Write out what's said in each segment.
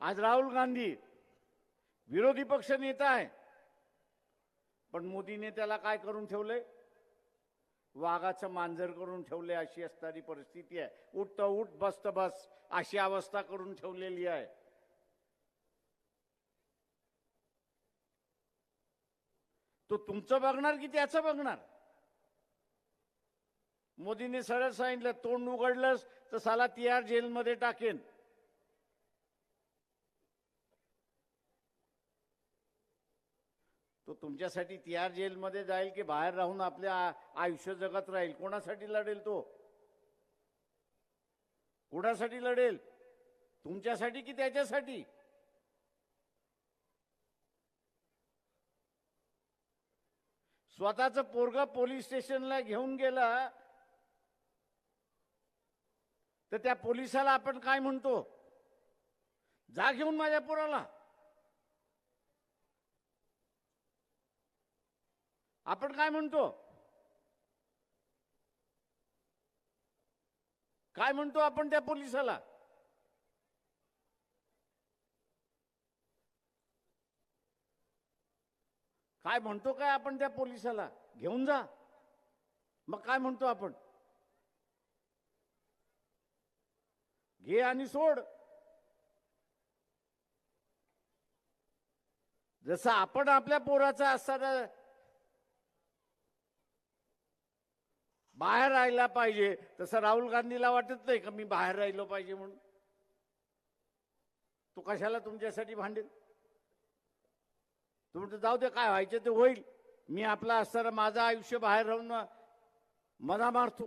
आज राहुल गांधी विरोधी पक्ष नेता आहे. पण मोदीने त्याला काय करून ठेवलंय? वाघाचं मांजर करून ठेवले अशी असणारी परिस्थिती आहे. उठत उठ बसत बस अशी अवस्था करून ठेवलेली आहे. तो तुमचं बघणार की त्याचं बघणार? मोदीने सरळ सांगितलं तोंड उघडलंस तर साला तिहार जेलमध्ये टाकेन. तो तुमच्यासाठी तिहार जेलमध्ये जाईल की बाहेर राहून आपल्या आयुष्य जगत राहील? कोणासाठी लढेल तो? कोणासाठी लढेल? तुमच्यासाठी की त्याच्यासाठी? स्वतःच पोरगा पोलीस स्टेशनला घेऊन गेला तर त्या पोलिसाला आपण काय म्हणतो? जा घेऊन माझ्या पोराला. आपण काय म्हणतो? काय म्हणतो आपण त्या पोलिसाला? काय म्हणतो काय आपण त्या पोलिसाला? घेऊन जा. मग काय म्हणतो आपण? घे आणि सोड. जसं आपण आपल्या पोराचा असताना बाहेर राहायला पाहिजे. तसं राहुल गांधीला वाटत नाही का मी बाहेर राहिलो पाहिजे म्हणून? तो कशाला तुमच्यासाठी भांडेल? तुम्ही जाऊ दे काय व्हायचे ते होईल. मी आपला असताना माझं आयुष्य बाहेर राहून मना मारतो.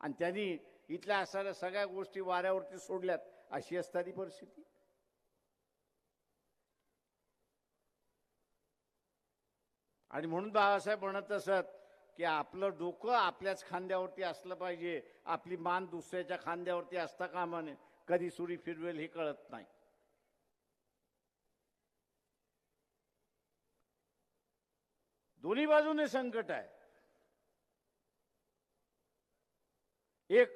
आणि त्यांनी इथल्या असणाऱ्या सगळ्या गोष्टी वाऱ्यावरती सोडल्यात. अशी असणारी परिस्थिती. आणि म्हणून बाबासाहेब म्हणत असत की आपलं डोकं आपल्याच खांद्यावरती असलं पाहिजे. आपली मान दुसऱ्याच्या खांद्यावरती असता कामा नये. कधी सुरी फिरवेल हे कळत नाही. दोन्ही बाजूने संकट आहे. एक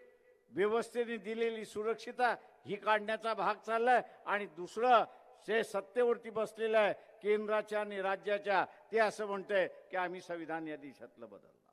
व्यवस्थेने दिलेली सुरक्षिता ही काढण्याचा भाग चाललाय आणि दुसरं जे सत्तेवरती बसलेलं आहे केंद्राच्या आणि राज्याच्या ते असं म्हणतंय की आम्ही संविधान या देशातलं बदललं